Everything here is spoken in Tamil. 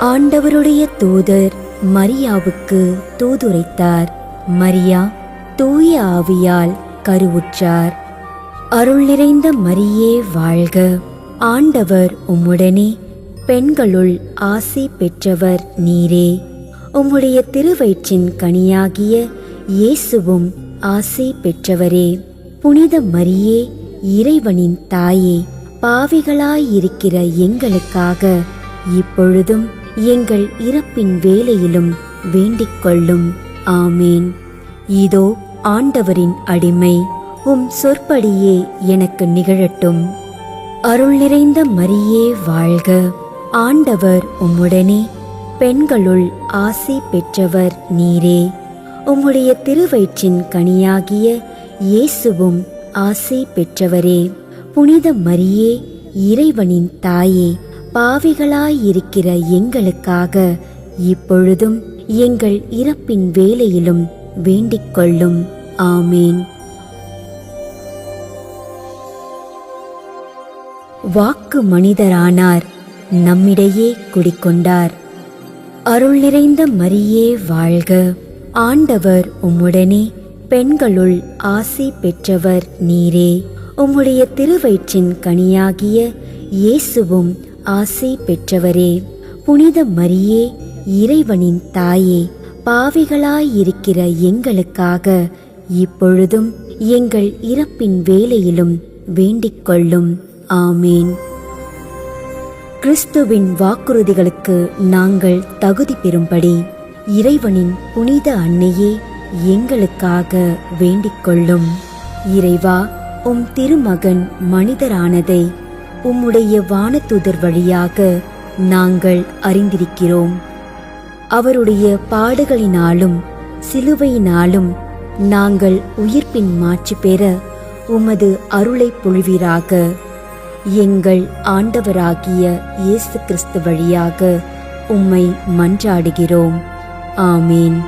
ஆண்டவருடைய தூதர் மரியாவுக்கு தூதுரைத்தார். மரியா தூய ஆவியால் கருவுற்றார். அருள் நிறைந்த மரியே வாழ்க. ஆண்டவர் உம்முடனே பெண்களுள் ஆசி பெற்றவர் நீரே. உம்முடைய திருவயிற்றின் கனியாகிய இயேசுவும் ஆசி பெற்றவரே. புனித மரியே இறைவனின் தாயே பாவிகளாயிருக்கிற எங்களுக்காக இப்பொழுதும் எங்கள் இறப்பின் வேலையிலும் வேண்டிக் கொள்ளும் ஆமேன். இதோ ஆண்டவரின் அடிமை உம் சொற்படியே எனக்கு நிகழட்டும். அருள் நிறைந்த மரியே வாழ்க. ஆண்டவர் உம்முடனே பெண்களுள் ஆசி பெற்றவர் நீரே. உம்முடைய திருவயிற்றின் கனியாகிய இயேசுவும் ஆசி பெற்றவரே. புனித மரியே இறைவனின் தாயே பாவிகளாயிருக்கிற எங்களுக்காக இப்பொழுதும் எங்கள் இறப்பின் வேலையிலும் வேண்டிக் கொள்ளும். ஆமேன். வாக்கு மனிதரானார் நம்மிடையே குடிக்கொண்டார். அருள் நிறைந்த மரியே வாழ்க. ஆண்டவர் உம்முடனே பெண்களுள் ஆசி பெற்றவர் நீரே. உம்முடைய திருவயிற்றின் கனியாகிய இயேசுவும் ஆசை பெற்றவரே புனித மரியே இறைவனின் தாயே பாவிகளாயிருக்கிற எங்களுக்காக இப்பொழுதும் எங்கள் இறப்பின் வேலையிலும் வேண்டிக் கொள்ளும். ஆமேன். கிறிஸ்துவின் வாக்குறுதிகளுக்கு நாங்கள் தகுதி பெறும்படி இறைவனின் புனித அன்னையே எங்களுக்காக வேண்டிக் கொள்ளும். இறைவா உம் திருமகன் மனிதரானதை உம்முடைய வானதூதர் வழியாக நாங்கள் அறிந்திருக்கிறோம். அவருடைய பாடுகளினாலும் சிலுவையினாலும் நாங்கள் உயிர்ப்பின் மாற்றி பெற உமது அருளை பொழிவீராக. எங்கள் ஆண்டவராகிய இயேசு கிறிஸ்து வழியாக உம்மை மன்றாடுகிறோம். ஆமேன்.